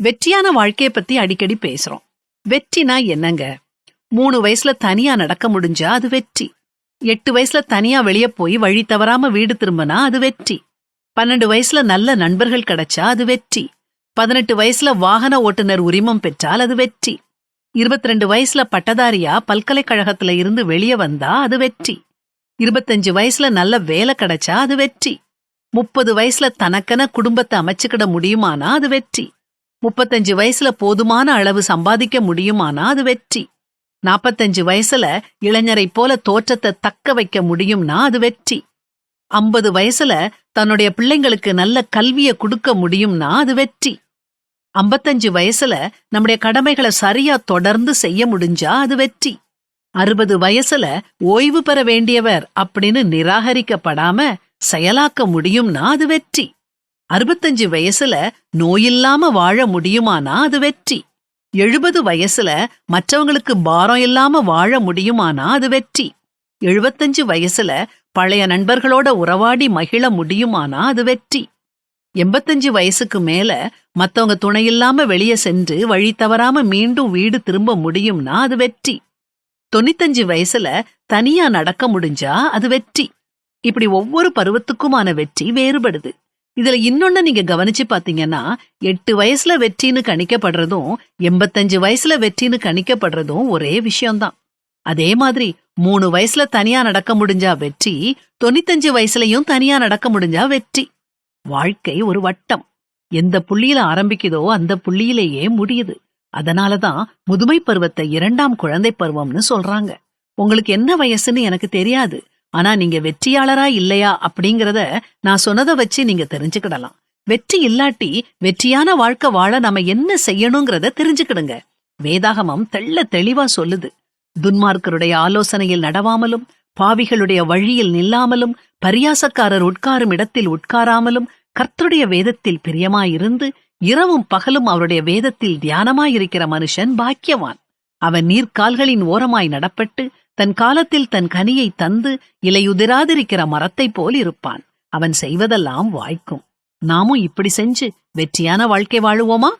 வெற்றியான வாழ்க்கையை பத்தி அடிக்கடி பேசுறோம். வெற்றினா என்னங்க? மூணு வயசுல தனியா நடக்க முடிஞ்சா அது வெற்றி. எட்டு வயசுல தனியா வெளியே போய் வழி தவறாம வீடு திரும்பினா அது வெற்றி. பன்னெண்டு வயசுல நல்ல நண்பர்கள் கிடைச்சா அது வெற்றி. பதினெட்டு வயசுல வாகன ஓட்டுநர் உரிமம் பெற்றால் அது வெற்றி. இருபத்தி ரெண்டு வயசுல பட்டதாரியா பல்கலைக்கழகத்துல இருந்து வெளியே வந்தா அது வெற்றி. இருபத்தஞ்சு வயசுல நல்ல வேலை கிடைச்சா அது வெற்றி. முப்பது வயசுல தனக்கென குடும்பத்தை அமைச்சுக்கிட முடியுமானா அது வெற்றி. முப்பத்தஞ்சு வயசுல போதுமான அளவு சம்பாதிக்க முடியுமானா அது வெற்றி. நாப்பத்தஞ்சு வயசுல இளைஞரை போல தோற்றத்தை தக்க வைக்க முடியும்னா அது வெற்றி. ஐம்பது வயசுல தன்னுடைய பிள்ளைங்களுக்கு நல்ல கல்வியை கொடுக்க முடியும்னா அது வெற்றி. ஐம்பத்தஞ்சு வயசுல நம்முடைய கடமைகளை சரியா தொடர்ந்து செய்ய முடிஞ்சா அது வெற்றி. அறுபது வயசுல ஓய்வு பெற வேண்டியவர் அப்படின்னு நிராகரிக்கப்படாம செயலாக்க முடியும்னா அது வெற்றி. அறுபத்தஞ்சு வயசுல நோயில்லாம வாழ முடியுமானா அது வெற்றி. எழுபது வயசுல மற்றவங்களுக்கு பாரம் இல்லாம வாழ முடியுமானா அது வெற்றி. எழுபத்தஞ்சு வயசுல பழைய நண்பர்களோட உறவாடி மகிழ முடியுமானா அது வெற்றி. எண்பத்தஞ்சு வயசுக்கு மேல மத்தவங்க துணையில்லாம வெளியே சென்று வழி தவறாம மீண்டும் வீடு திரும்ப முடியும்னா அது வெற்றி. தொண்ணூத்தஞ்சு வயசுல தனியா நடக்க முடிஞ்சா அது வெற்றி. இப்படி ஒவ்வொரு பருவத்துக்குமான வெற்றி வேறுபடுது. இதுல இன்னொன்னு நீங்க கவனிச்சு பாத்தீங்கன்னா எட்டு வயசுல வெற்றின்னு கணிக்கப்படுறதும் எண்பத்தஞ்சு வயசுல வெற்றின்னு கணிக்கப்படுறதும் ஒரே விஷயம்தான். அதே மாதிரி மூணு வயசுல தனியா நடக்க முடிஞ்சா வெற்றி தொண்ணூத்தஞ்சு வயசுலயும் தனியா நடக்க முடிஞ்சா வெற்றி. வாழ்க்கை ஒரு வட்டம். எந்த புள்ளியில ஆரம்பிக்குதோ அந்த புள்ளியிலேயே முடியுது. அதனாலதான் முதுமை பருவத்தை இரண்டாம் குழந்தை பருவம்னு சொல்றாங்க. உங்களுக்கு என்ன வயசுன்னு எனக்கு தெரியாது. ஆனா நீங்க வெற்றியாளரா இல்லையா அப்படிங்கறத நான் சொன்னதை வச்சு நீங்க தெரிஞ்சுக்கிடலாம். வெற்றி இல்லாட்டி வெற்றியான வாழ்க்கை வாழ நாம என்ன செய்யணுங்கிறத தெரிஞ்சுக்கிடுங்க. வேதாகமம் தெள்ள தெளிவா சொல்லுது. துன்மார்க்கருடைய ஆலோசனையில் நடவாமலும் பாவிகளுடைய வழியில் நில்லாமலும் பரியாசக்காரர் உட்காரும் இடத்தில் உட்காராமலும் கர்த்தருடைய வேதத்தில் பிரியமாயிருந்து இரவும் பகலும் அவருடைய வேதத்தில் தியானமாயிருக்கிற மனுஷன் பாக்கியவான். அவன் நீர்க்கால்களின் ஓரமாய் நடப்பட்டு தன் காலத்தில் தன் கனியை தந்து இலையுதிராதிருக்கிற மரத்தைப் போல் இருப்பான் அவன் செய்வதெல்லாம் வாய்க்கும். நாமும் இப்படி செஞ்சு வெற்றியான வாழ்க்கை வாழுவோமா?